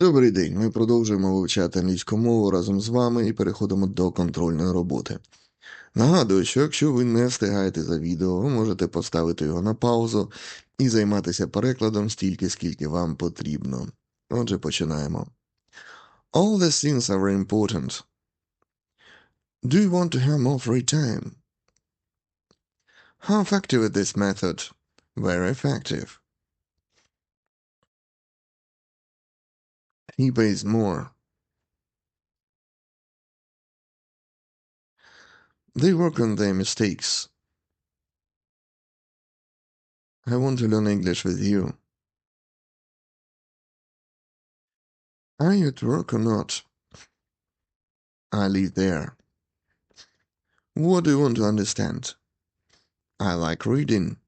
Добрий день. Ми продовжуємо вивчати англійську мову разом з вами і переходимо до контрольної роботи. Нагадую, що якщо ви не встигаєте за відео, ви можете поставити його на паузу і займатися перекладом стільки, скільки вам потрібно. Отже, починаємо. All the things are very important. Do you want to have more free time? How effective is this method? Very effective. He pays more. They work on their mistakes. I want to learn English with you. Are you at work or not? I live there. What do you want to understand? I like reading.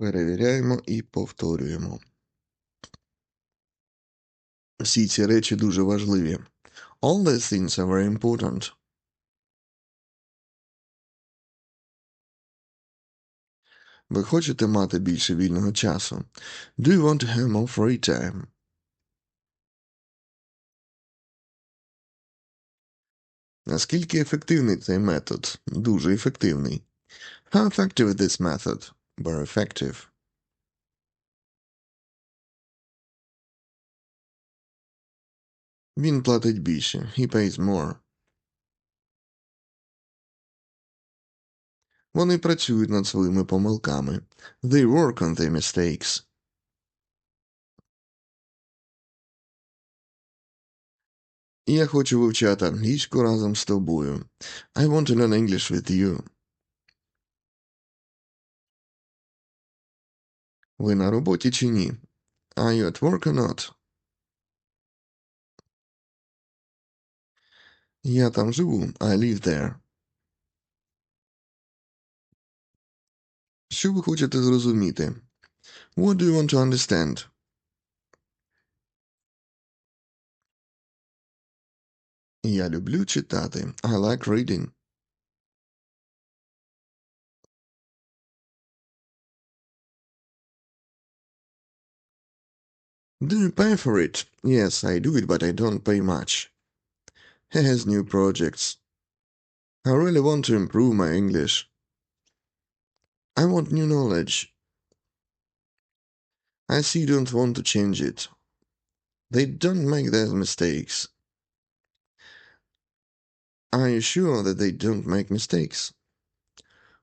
Перевіряємо і повторюємо. Всі ці речі дуже важливі. All these things are very important. Ви хочете мати більше вільного часу? Do you want to have more free time? Наскільки ефективний цей метод? Дуже ефективний. How effective is this method? Very effective. Він платить більше. He pays more. Вони працюють над своїми помилками. They work on their mistakes. Я хочу вивчати англійську разом з тобою. I want to learn English with you. Ви на роботі чи ні? Are you at work or not? Я там живу. I live there. Що ви хочете зрозуміти? What do you want to understand? Я люблю читати. I like reading. Do you pay for it? Yes, I do it, but I don't pay much. He has new projects. I really want to improve my English. I want new knowledge. I see you don't want to change it. They don't make those mistakes. Are you sure that they don't make mistakes?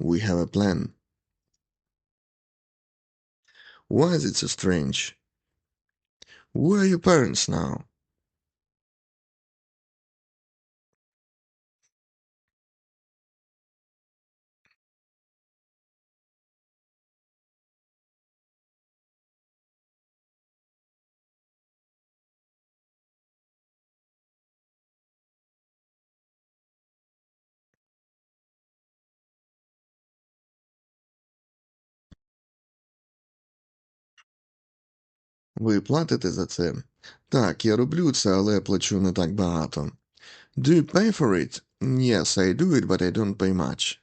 We have a plan. Why is it so strange? Where are your parents now? Ви платите за це? Так, я роблю це, але плачу не так багато. Do you pay for it? Yes, I do it, but I don't pay much.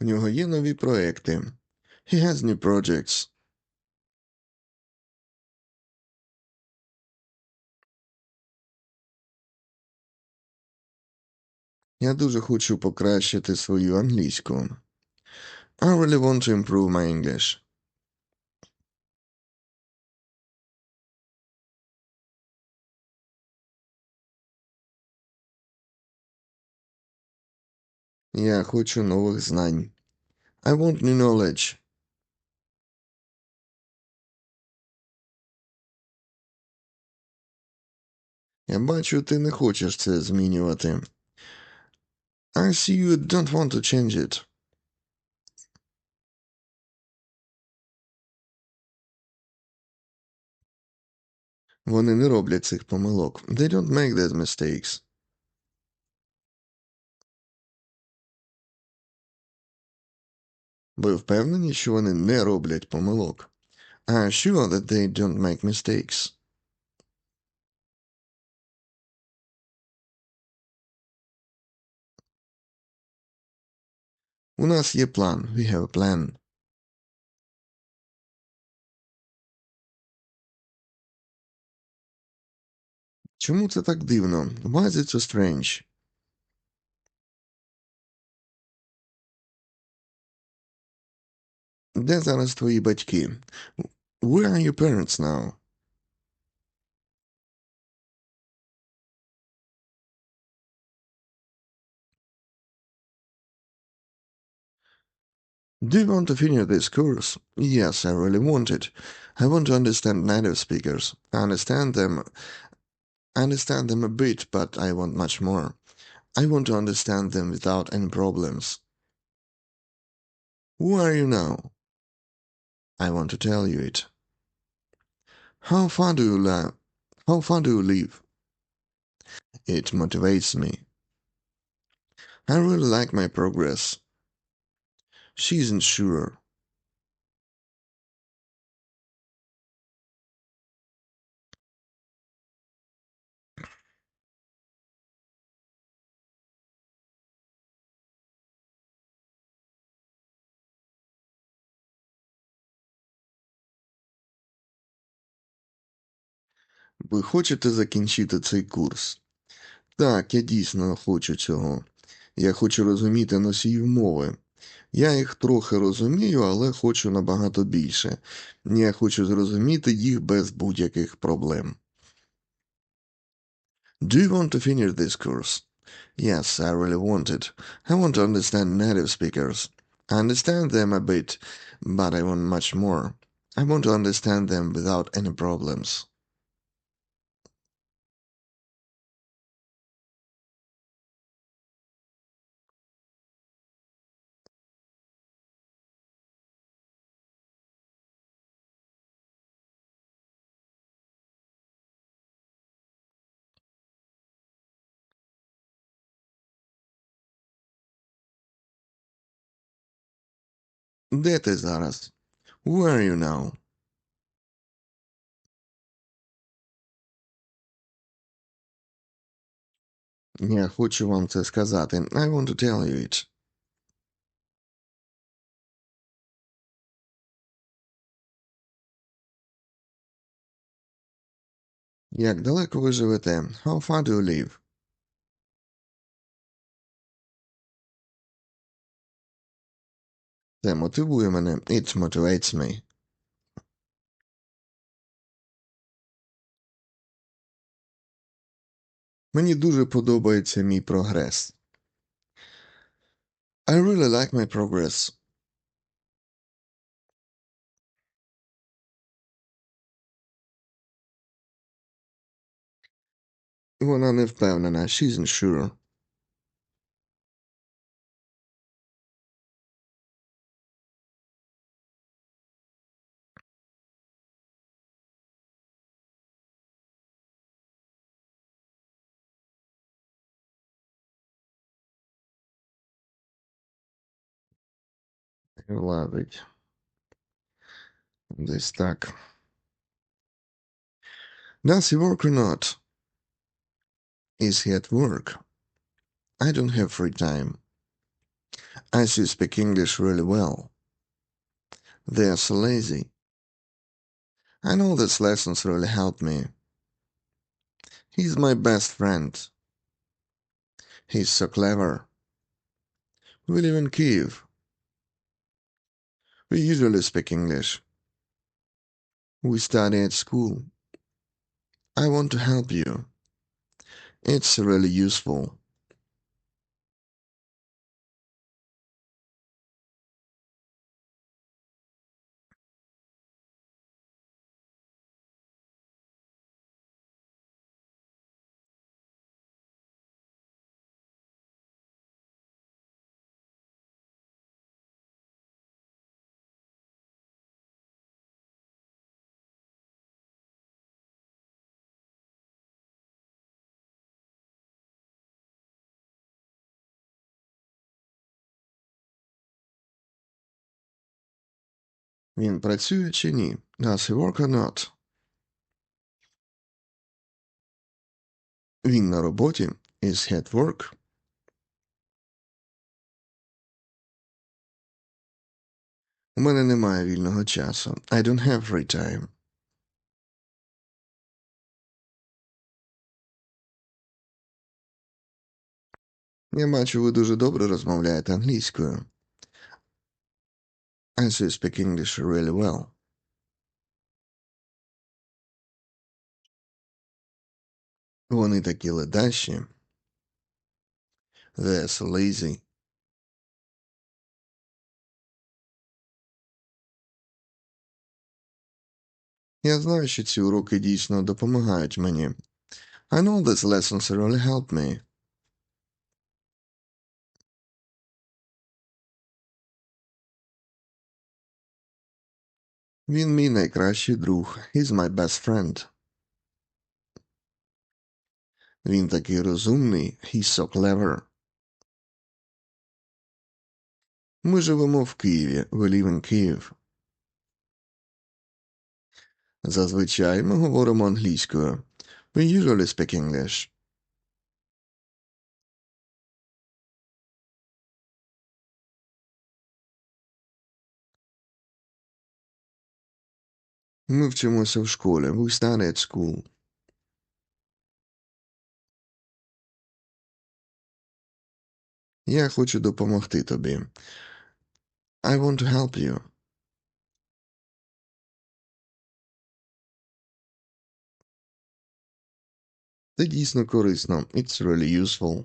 В нього є нові проекти. He has new projects. Я дуже хочу покращити свою англійську. I really want to improve my English. Я хочу нових знань. I want new knowledge. Я бачу, ти не хочеш це змінювати. I see you don't want to change it. Вони не роблять цих помилок. They don't make these mistakes. Ви впевнені, що вони не роблять помилок? I'm sure that they don't make mistakes. У нас є план. We have a plan. Чому це так дивно? Why is it so strange? Де зараз твої батьки? Where are your parents now? Do you want to finish this course? Yes, I really want it. I want to understand native speakers. I understand them. I understand them a bit, but I want much more. I want to understand them without any problems. Who are you now? I want to tell you it. How far do you live? How far do you live? It motivates me. I really like my progress. She isn't sure. Ви хочете закінчити цей курс? Так, я дійсно хочу цього. Я хочу розуміти носіїв мови. Я їх трохи розумію, але хочу набагато більше. Я хочу зрозуміти їх без будь-яких проблем. Do you want to finish this course? Yes, I really want it. I want to understand native speakers. I understand them a bit, but I want much more. I want to understand them without any problems. Де ти зараз? Where are you now? Я хочу вам це сказати. I want to tell you it. Як далеко ви живете? How far do you live? Це мотивує мене. It motivates me. Мені дуже подобається мій прогрес. I really like my progress. Вона не впевнена. She isn't sure. Ладить. Десь так. Does he work or not? Is he at work? I don't have free time. I see you speak English really well. They are so lazy. I know these lessons really help me. He's my best friend. He's so clever. We live in Kiev. We usually speak English. We study at school. I want to help you. It's really useful. Він працює чи ні? Does he work or not? Він на роботі? Is he at work? У мене немає вільного часу. I don't have free time. Я бачу, ви дуже добре розмовляєте англійською. I see you speak English really well. Вони такі ледащі. They're so lazy. Я знаю, що ці уроки дійсно допомагають мені. I know these lessons really help me. Він мій найкращий друг. He's my best friend. Він такий розумний. He's so clever. Ми живемо в Києві. We live in Kyiv. Зазвичай ми говоримо англійською. We usually speak English. Ми вчимося в школі. We study. Я хочу допомогти тобі. I want to help you. Це дійсно корисно. It's really useful.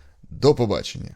До побачення!